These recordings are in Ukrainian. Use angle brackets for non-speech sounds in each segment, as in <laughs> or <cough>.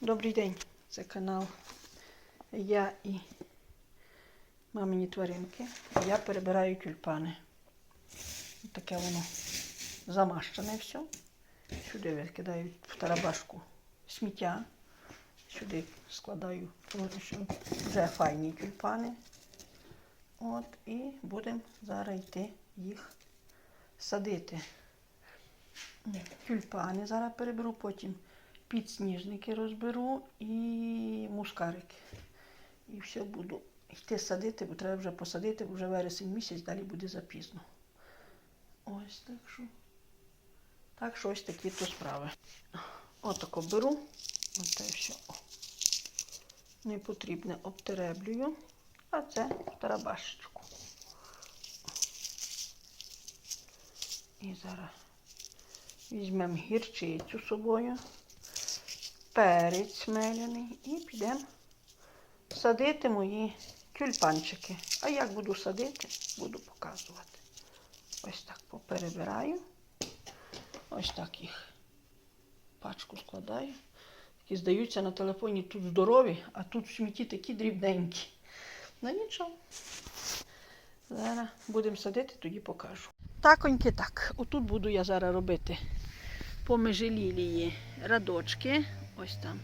Добрий день, це канал. Я і мамині тваринки. Я перебираю тюльпани. Таке воно замащене все. Сюди викидаю в тарабашку сміття. Сюди складаю вже файні тюльпани. От, і будемо зараз йти їх садити. Тюльпани зараз переберу, потім підсніжники розберу і мускарики. І все буду йти садити, бо треба вже посадити, бо вже вересень місяць, далі буде запізно. Ось так що. Так що ось такі то справи. Отако беру. Оте все. Непотрібне обтереблюю, а це в тарабашечку. І зараз візьмемо гірчицю з собою, перець меляний і підемо садити мої тюльпанчики. А як буду садити, буду показувати. Ось так поперебираю. Ось так їх пачку складаю. Такі здаються на телефоні тут здорові, а тут в смітті такі дрібненькі. Ну нічого. Зараз будемо садити, тоді покажу. Таконьки так. Отут буду я зараз робити по межі лілії радочки. Ось там.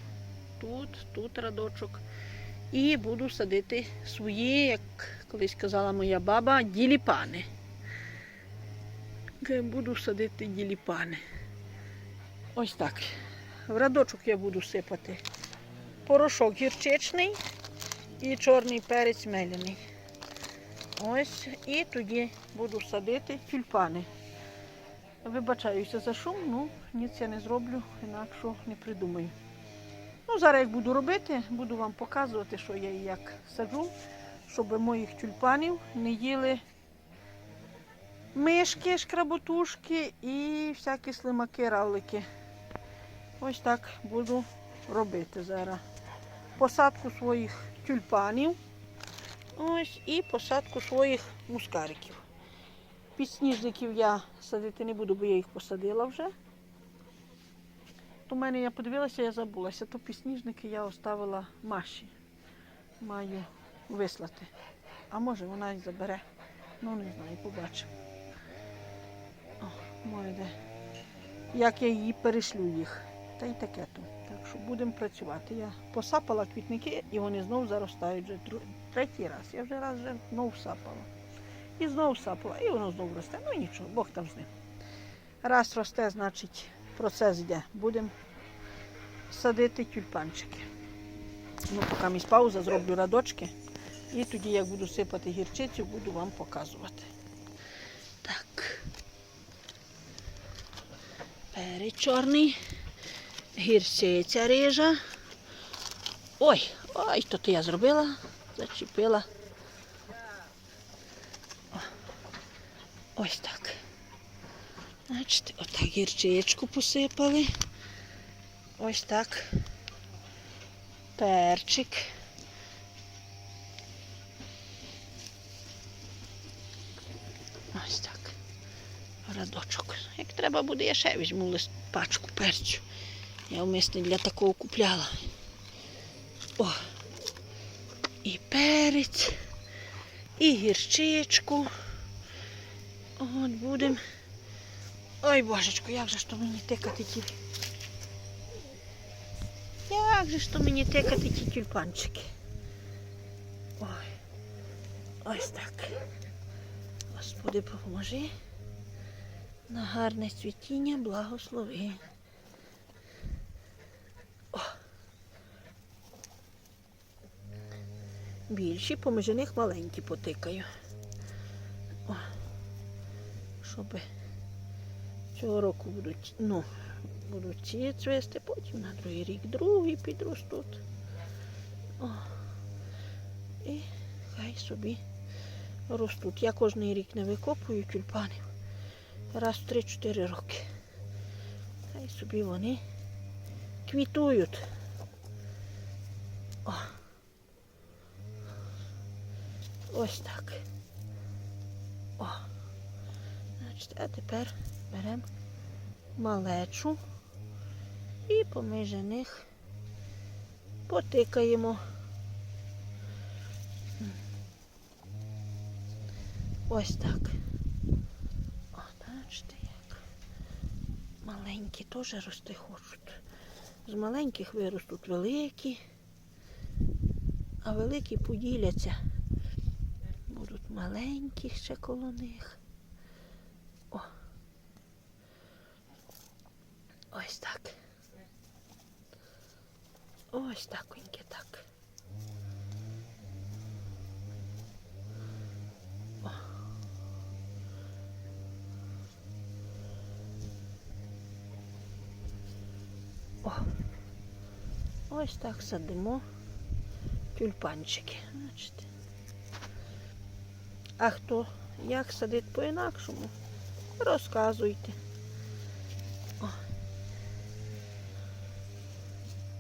Тут, тут радочок. І буду садити свої, як колись казала моя баба, діліпани. Буду садити діліпани. Ось так. В радочок я буду сипати порошок гірчичний і чорний перець меляний. Ось, і тоді буду садити тюльпани. Вибачаюся за шум, ну ніц я не зроблю, інакше не придумаю. Ну, зараз як буду робити, буду вам показувати, що я і як саджу, щоб моїх тюльпанів не їли мишки, шкработушки і всякі слимаки, равлики. Ось так буду робити зараз. Посадку своїх тюльпанів. Ось і посадку своїх мускариків. Підсніжників я садити не буду, бо я їх посадила вже. У мене я подивилася, я забулася, то підсніжники я оставила Маші. Маю вислати. А може вона і забере. Ну не знаю, побачимо. Моє. Як я її перешлю їх. Та й таке то. Так що будемо працювати. Я посапала квітники і вони знову заростають вже третій раз. Я вже раз вже знову сапала. І знову сапала, і воно знову росте. Ну і нічого, Бог там з ним. Раз росте, значить процес йде. Будемо садити тюльпанчики. Ну, поки місь пауза, зроблю радочки. І тоді, як буду сипати гірчицю, буду вам показувати. Так. Перець гірчиця рижа. Ой, ой, то я зробила, зачепила. О, Ось так. Значить, отак гірчичку посипали. Ось так. Перчик. Ось так. Радочок. Як треба буде, я ще візьму лист пачку перцю. Я вмисне для такого купляла. О. І перець, і гірчичку. От будемо. Ой, божечко, як же ж то мені тикати ті. Як же ж то мені тикати ті тюльпанчики. Ой. Ось так. Господи, поможи. На гарне цвітіння благослови. О. Більші, поміж них маленькі потикаю. О. Щоби Цього року будуть, ну, будуть ці цвісти, потім на другий рік другий підростуть. О. І хай собі ростуть. Я кожен рік не викопую тюльпанів. Раз в 3-4 роки. Хай собі вони квітують. О. Ось так. О. Значить, а тепер беремо малечу і поміж них потикаємо. Ось так. О, бачите як. Маленькі теж рости хочуть. З маленьких виростуть великі, а великі поділяться. Будуть маленькі ще коло них. О. Ось так. Ось таконьке так. О. О. Ось так садимо тюльпанчики. Бачите. А хто як садить по-інакшому, розказуйте. О.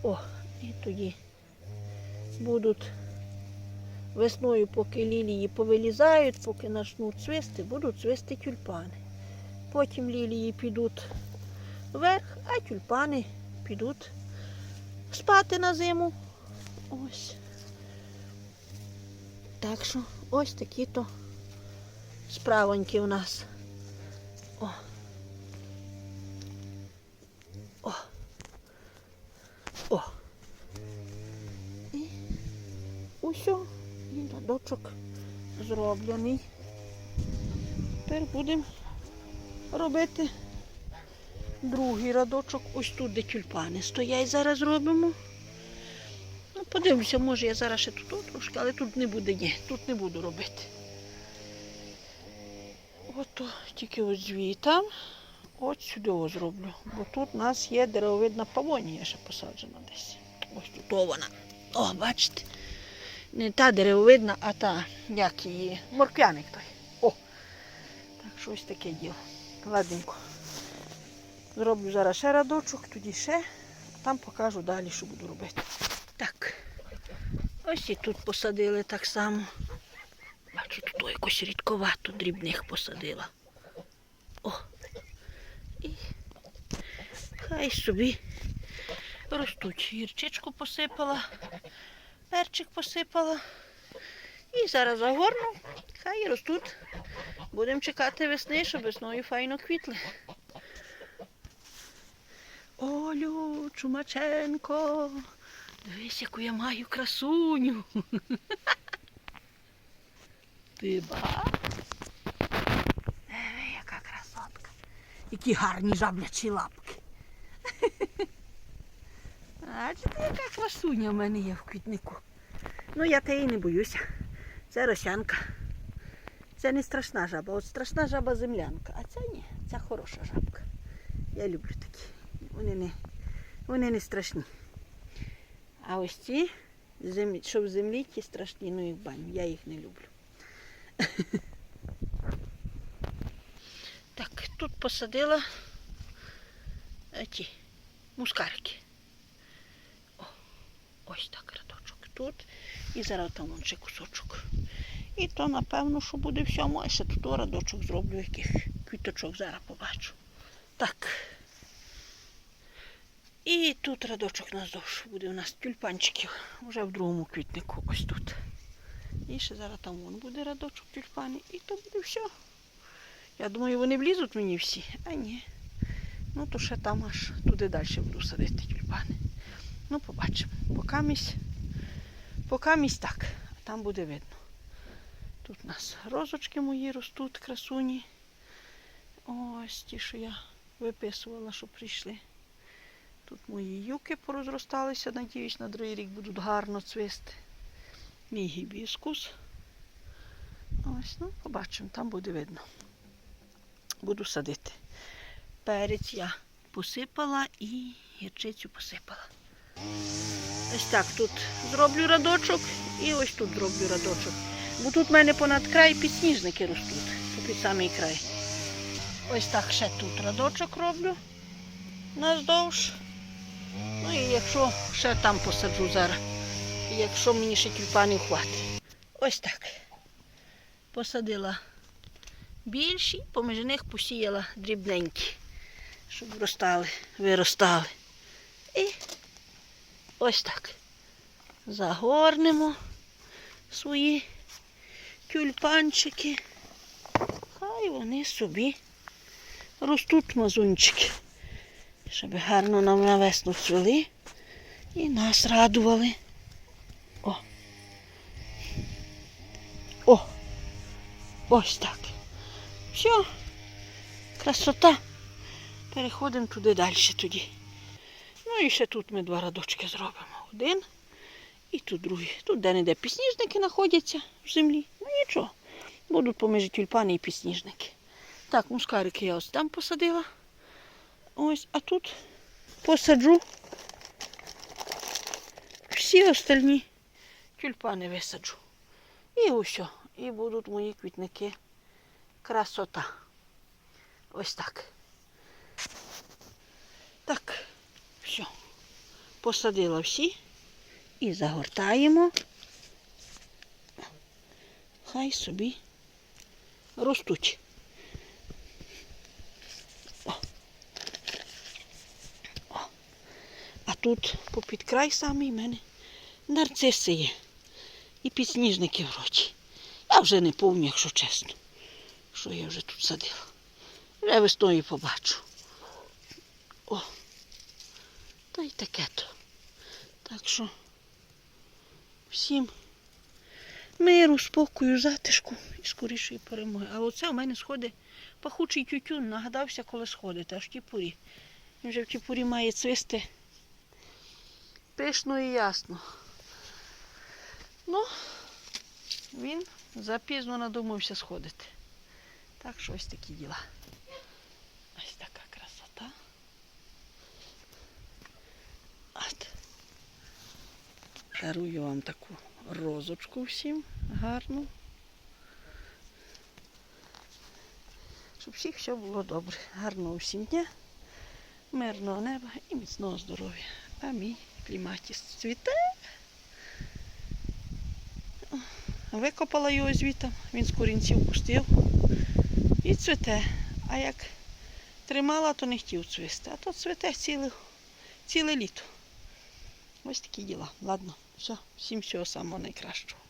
О, і тоді будуть весною, поки лілії повилізають, поки почнуть цвісти, будуть цвісти тюльпани. Потім лілії підуть вверх, а тюльпани підуть спати на зиму. Ось. Так що ось такі то справоньки у нас. О. О. О. І усьо. І рядочок зроблений. Тепер будемо робити другий рядочок. Ось тут, де тюльпани стоять, зараз робимо. Ну, подивлюся, може я зараз ще тут трошки, але тут не буде, ні, тут не буду робити. Ото тільки ось звітам. От сюди ось зроблю. Бо тут у нас є деревовидна павонія ще посаджена десь. Ось тут вона. О, бачите. Не та деревовидна, а та, як її, морквяник той. О! Так що ось таке діло. Ладненько. Зроблю зараз ще радочок, тоді ще. Там покажу далі, що буду робити. Так. Ось і тут посадили так само. Бачу, тут якось рідковато дрібних посадила. О. І хай собі ростуть. Гірчичку посипала, перчик посипала. І зараз загорну, хай ростуть. Будемо чекати весни, щоб весною файно квітли. Олю, Чумаченко, дивись, яку я маю красуню. <laughs> Ти ба? Диви, яка красотка. Які гарні жаблячі лапки. <laughs> Бачите, яка красуня в мене є в квітнику. Ну, я теї не боюся. Це росянка. Це не страшна жаба. От страшна жаба землянка. А ця ні, ця хороша жабка. Я люблю такі. Вони не, вони не страшні. А ось ці, що в землі, ті страшні, ну їх баню. Я їх не люблю. <laughs> Так, тут посадила е, ті мускарики. О, ось так рядочок тут. І зараз там ще кусочок. І то, напевно, що буде всьому. А ще тут радочок зроблю, яких квіточок зараз побачу. Так. І тут радочок наздовж буде у нас тюльпанчиків. Вже в другому квітнику. Ось тут. І ще зараз там вон буде радочок тюльпани. І то буде все. Я думаю, вони влізуть мені всі. А ні. Ну то ще там аж туди далі буду садити тюльпани. Ну, побачимо. Покамість, покамість так, а там буде видно. Тут у нас розочки мої ростуть, красуні. Ось ті, що я виписувала, що прийшли. Тут мої юки порозросталися, надіюсь, на другий рік будуть гарно цвісти. Мій гібіскус. Ось, ну, побачимо, там буде видно. Буду садити. Перець я посипала і гірчицю посипала. Ось так тут зроблю радочок і ось тут зроблю радочок. Бо тут в мене понад край підсніжники ростуть. Тут під самий край. Ось так ще тут радочок роблю наздовж. Ну і якщо ще там посаджу зараз. Якщо мені ще тюльпанів хватить. Ось так. Посадила більші, поміж них посіяла дрібненькі, щоб виростали, виростали. І ось так. загорнемо свої тюльпанчики. Хай вони собі ростуть мазунчики, щоб гарно нам на весну цвіли і нас радували. О. О. Ось так. Все. Красота. Переходимо туди далі тоді. Ну і ще тут ми два радочки зробимо. Один і тут другий. Тут де-не-де підсніжники знаходяться в землі. Ну нічого. Будуть поміж тюльпани і підсніжники. Так, мускарики я ось там посадила. Ось, а тут посаджу всі остальні тюльпани висаджу. І ось, і будуть мої квітники. Красота. Ось так. Так, все. Посадила всі і загортаємо. Хай собі ростуть. О. О. А тут попід край самий в мене нарциси є. І підсніжники вроді. Я вже не пам'ятаю, якщо чесно, що я вже тут садила. Вже весною побачу. О, та й таке то. Так що всім миру, спокою, затишку і скорішої перемоги. А оце у мене сходить пахучий тютюн, нагадався, коли сходити, аж в тіпурі. Він вже в тіпурі має цвисти. Пишно і ясно. Ну, він запізно надумався сходити. Так що ось такі діла. Ось така красота. От. Дарую вам таку розочку всім гарну. Щоб всіх все було добре. Гарного всім дня, мирного неба і міцного здоров'я. А мій кліматіс цвіте. Викопала його звідти, він з корінців пустив і цвіте. А як тримала, то не хотів цвісти. А то цвіте ціле, ціле літо. Ось такі діла. Ладно, все, всім всього самого найкращого.